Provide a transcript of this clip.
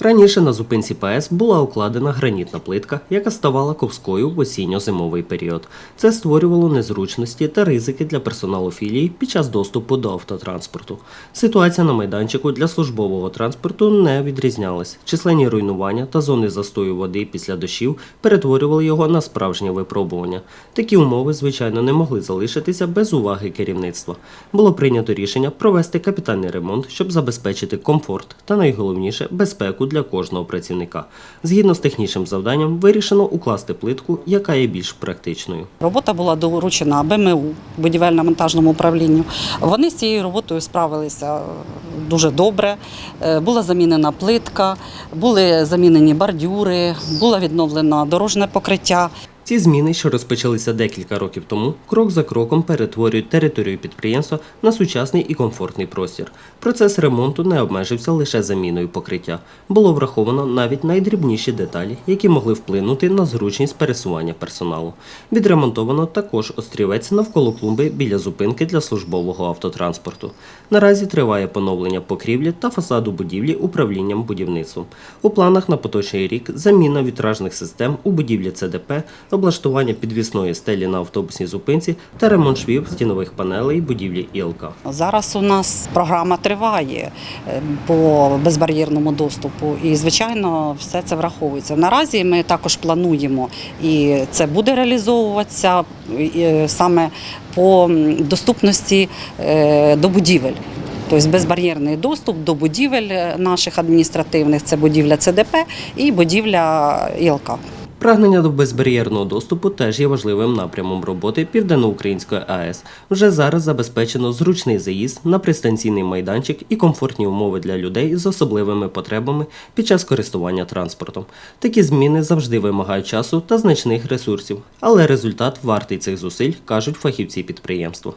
Раніше на зупинці ПС була укладена гранітна плитка, яка ставала ковською в осінньо-зимовий період. Це створювало незручності та ризики для персоналу філії під час доступу до автотранспорту. Ситуація на майданчику для службового транспорту не відрізнялась. Численні руйнування та зони застою води після дощів перетворювали його на справжнє випробування. Такі умови, звичайно, не могли залишитися без уваги керівництва. Було прийнято рішення провести капітальний ремонт, щоб забезпечити комфорт та найголовніше безпеку для кожного працівника. Згідно з технічним завданням, вирішено укласти плитку, яка є більш практичною. Робота була доручена БМУ будівельно-монтажному управлінню. Вони з цією роботою справилися дуже добре. Е, Була замінена плитка, були замінені бордюри, було відновлено дорожне покриття. Ці зміни, що розпочалися декілька років тому, крок за кроком перетворюють територію підприємства на сучасний і комфортний простір. Процес ремонту не обмежився лише заміною покриття. Було враховано навіть найдрібніші деталі, які могли вплинути на зручність пересування персоналу. Відремонтовано також острівець навколо клумби біля зупинки для службового автотранспорту. Наразі триває поновлення покрівлі та фасаду будівлі управлінням будівництвом. У планах на поточний рік заміна вітражних систем у будівлі ЦДП, облаштування підвісної стелі на автобусній зупинці та ремонт швів стінових панелей будівлі ІЛК. Зараз у нас програма триває е, по безбар'єрному доступу, і звичайно, все це враховується. Наразі ми також плануємо, і це буде реалізовуватися е, саме по доступності е, до будівель. Тобто безбар'єрний доступ до будівель наших адміністративних це будівля ЦДП і будівля ІЛК. Прагнення до безбар'єрного доступу теж є важливим напрямом роботи Південноукраїнської АЕС. Вже зараз забезпечено зручний заїзд на пристанційний майданчик і комфортні умови для людей з особливими потребами під час користування транспортом. Такі зміни завжди вимагають часу та значних ресурсів, але результат вартий цих зусиль, кажуть фахівці підприємства.